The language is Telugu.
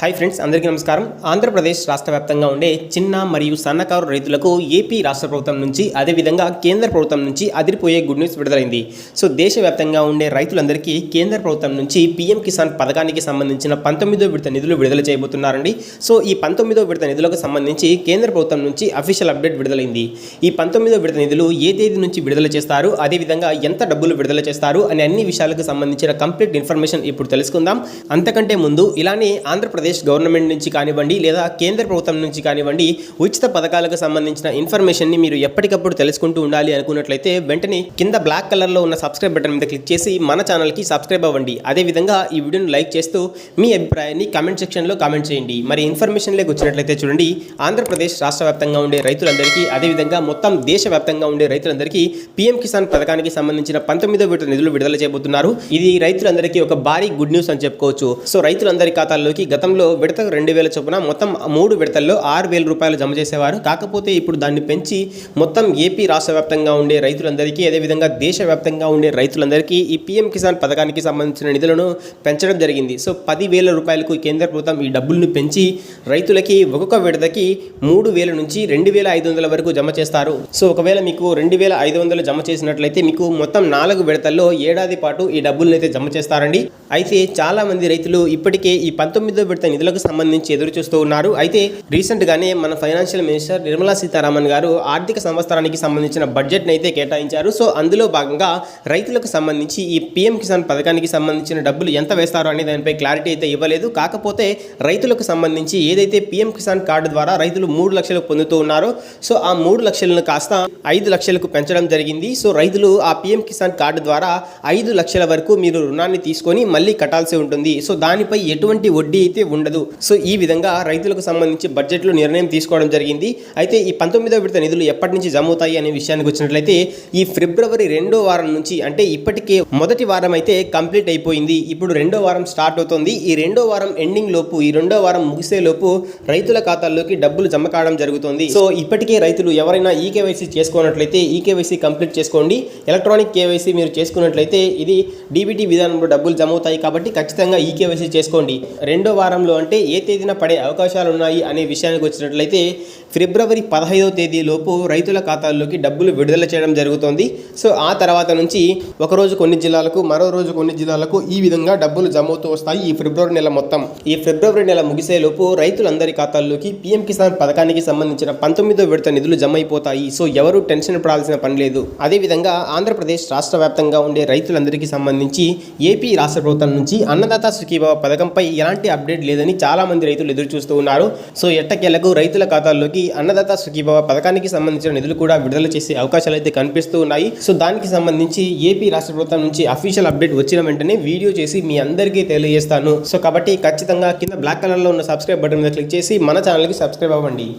హాయ్ ఫ్రెండ్స్ అందరికీ నమస్కారం. ఆంధ్రప్రదేశ్ రాష్ట్ర వ్యాప్తంగా ఉండే చిన్న మరియు సన్నకారు రైతులకు ఏపీ రాష్ట్ర ప్రభుత్వం నుంచి అదేవిధంగా కేంద్ర ప్రభుత్వం నుంచి అదిరిపోయే గుడ్ న్యూస్ విడుదలైంది. సో దేశవ్యాప్తంగా ఉండే రైతులందరికీ కేంద్ర ప్రభుత్వం నుంచి పీఎం కిసాన్ పథకానికి సంబంధించిన పంతొమ్మిదో విడత నిధులు విడుదల చేయబోతున్నారండి. సో ఈ పంతొమ్మిదో విడత నిధులకు సంబంధించి కేంద్ర ప్రభుత్వం నుంచి అఫీషియల్ అప్డేట్ విడుదలైంది. ఈ పంతొమ్మిదో విడత నిధులు ఏ తేదీ నుంచి విడుదల చేస్తారు అదేవిధంగా ఎంత డబ్బులు విడుదల చేస్తారు అనే అన్ని విషయాలకు సంబంధించిన కంప్లీట్ ఇన్ఫర్మేషన్ ఇప్పుడు తెలుసుకుందాం. అంతకంటే ముందు ఇలానే ఆంధ్రప్రదేశ్ గవర్నమెంట్ నుంచి కానివ్వండి లేదా కేంద్ర ప్రభుత్వం నుంచి కానివ్వండి ఉచిత పథకాలకు సంబంధించిన ఇన్ఫర్మేషన్ని మీరు ఎప్పటికప్పుడు తెలుసుకుంటూ ఉండాలి అనుకున్నట్లయితే వెంటనే కింద బ్లాక్ కలర్లో ఉన్న సబ్స్క్రైబ్ బటన్ మీద క్లిక్ చేసి మన ఛానల్కి సబ్స్క్రైబ్ అవ్వండి. అదేవిధంగా ఈ వీడియోను లైక్ చేస్తూ మీ అభిప్రాయాన్ని కామెంట్ సెక్షన్లో కామెంట్ చేయండి. మరి ఇన్ఫర్మేషన్లోకి వచ్చినట్లయితే చూడండి ఆంధ్రప్రదేశ్ రాష్ట్ర వ్యాప్తంగా ఉండే రైతులందరికీ అదేవిధంగా మొత్తం దేశవ్యాప్తంగా ఉండే రైతులందరికీ పీఎం కిసాన్ పథకానికి సంబంధించిన పంతొమ్మిదో విడత నిధులు విడుదల చేయబోతున్నారు. ఇది రైతులందరికీ ఒక భారీ గుడ్ న్యూస్ అని చెప్పుకోవచ్చు. సో రైతులందరి ఖాతాల్లోకి గతంలో విడతకు రెండు వేల చొప్పున మొత్తం మూడు విడతల్లో ఆరు వేల రూపాయలు జమ చేసేవారు. కాకపోతే ఇప్పుడు దాన్ని పెంచి మొత్తం ఏపీ రాష్ట్ర వ్యాప్తంగా ఉండే రైతులందరికీ అదేవిధంగా దేశవ్యాప్తంగా ఉండే రైతులందరికీ ఈ పీఎం కిసాన్ పథకానికి సంబంధించిన నిధులను పెంచడం జరిగింది. సో పదివేల రూపాయలకు కేంద్ర ప్రభుత్వం ఈ డబ్బులను పెంచి రైతులకి ఒక్కొక్క విడతకి మూడు వేల నుంచి రెండు వేల ఐదు వందల వరకు జమ చేస్తారు. సో ఒకవేళ మీకు రెండు వేల ఐదు వందలు జమ చేసినట్లయితే మీకు మొత్తం నాలుగు విడతల్లో ఏడాది పాటు ఈ డబ్బులను అయితే జమ చేస్తారండి. అయితే చాలామంది రైతులు ఇప్పటికే ఈ పంతొమ్మిదో విడత నిధులకు సంబంధించి ఎదురు చూస్తూ ఉన్నారు. అయితే రీసెంట్గానే మన ఫైనాన్షియల్ మినిస్టర్ నిర్మలా సీతారామన్ గారు ఆర్థిక సంవత్సరానికి సంబంధించిన బడ్జెట్ని అయితే కేటాయించారు. సో అందులో భాగంగా రైతులకు సంబంధించి ఈ పీఎం కిసాన్ పథకానికి సంబంధించిన డబ్బులు ఎంత వేస్తారో అనే దానిపై క్లారిటీ అయితే ఇవ్వలేదు. కాకపోతే రైతులకు సంబంధించి ఏదైతే పీఎం కిసాన్ కార్డు ద్వారా రైతులు మూడు లక్షలు పొందుతూ ఉన్నారో సో ఆ మూడు లక్షలను కాస్త ఐదు లక్షలకు పెంచడం జరిగింది. సో రైతులు ఆ పీఎం కిసాన్ కార్డు ద్వారా ఐదు లక్షల వరకు మీరు రుణాన్ని తీసుకొని మళ్ళీ కట్టాల్సి ఉంటుంది. సో దానిపై ఎటువంటి వడ్డీ అయితే ఉండదు. సో ఈ విధంగా రైతులకు సంబంధించి బడ్జెట్లో నిర్ణయం తీసుకోవడం జరిగింది. అయితే ఈ పంతొమ్మిదో విడత నిధులు ఎప్పటి నుంచి జమ అవుతాయి అనే విషయానికి వచ్చినట్లయితే ఈ ఫిబ్రవరి రెండో వారం నుంచి అంటే ఇప్పటికే మొదటి వారం అయితే కంప్లీట్ అయిపోయింది. ఇప్పుడు రెండో వారం స్టార్ట్ అవుతుంది. ఈ రెండో వారం ఎండింగ్ లోపు ఈ రెండో వారం ముగిసే లోపు రైతుల ఖాతాల్లోకి డబ్బులు జమ కావడం జరుగుతుంది. సో ఇప్పటికే రైతులు ఎవరైనా ఈ కేవైసీ చేసుకున్నట్లయితే ఈ కేవైసీ కంప్లీట్ చేసుకోండి. ఎలక్ట్రానిక్ కేవైసీ మీరు చేసుకున్నట్లయితే ఇది డీబీటీ విధానంలో డబ్బులు జమ అవుతాయి కాబట్టి ఖచ్చితంగా ఈ కేవైసీ చేసుకోండి. రెండో వారంలో అంటే ఏ తేదీన పడే అవకాశాలు ఉన్నాయి అనే విషయానికి వచ్చినట్లయితే ఫిబ్రవరి పదహైదో తేదీ లోపు రైతుల ఖాతాల్లోకి డబ్బులు విడుదల చేయడం జరుగుతోంది. సో ఆ తర్వాత నుంచి ఒకరోజు కొన్ని జిల్లాలకు మరో రోజు కొన్ని జిల్లాలకు ఈ విధంగా డబ్బులు జమ అవుతూ వస్తాయి ఈ ఫిబ్రవరి నెల మొత్తం. ఈ ఫిబ్రవరి నెల ముగిసే లోపు రైతులందరి ఖాతాల్లోకి పీఎం కిసాన్ పథకానికి సంబంధించిన పంతొమ్మిదో విడత నిధులు జమ అయిపోతాయి సో ఎవరు టెన్షన్ పడాల్సిన పని లేదు. అదేవిధంగా ఆంధ్రప్రదేశ్ రాష్ట్ర వ్యాప్తంగా ఉండే రైతులందరికీ సంబంధించి ఏపీ రాష్ట్ర ప్రభుత్వం నుంచి అన్నదాత సుఖీభావ పథకంపై ఎలాంటి అప్డేట్ లేదని చాలామంది రైతులు ఎదురు చూస్తూ ఉన్నారు. సో ఎట్టకేలకు రైతుల ఖాతాల్లోకి అన్నదాత సుఖీభావ పథకానికి సంబంధించిన నిధులు కూడా విడుదల చేసే అవకాశాలు అయితే కనిపిస్తూ ఉన్నాయి. సో దానికి సంబంధించి ఏపీ రాష్ట్ర ప్రభుత్వం నుంచి అఫీషియల్ అప్డేట్ వచ్చిన వెంటనే వీడియో చేసి మీ అందరికీ తెలియజేస్తాను. సో కాబట్టి ఖచ్చితంగా కింద బ్లాక్ కలర్లో ఉన్న సబ్స్క్రైబ్ బటన్ మీద క్లిక్ చేసి మన ఛానల్కి సబ్స్క్రైబ్ అవ్వండి.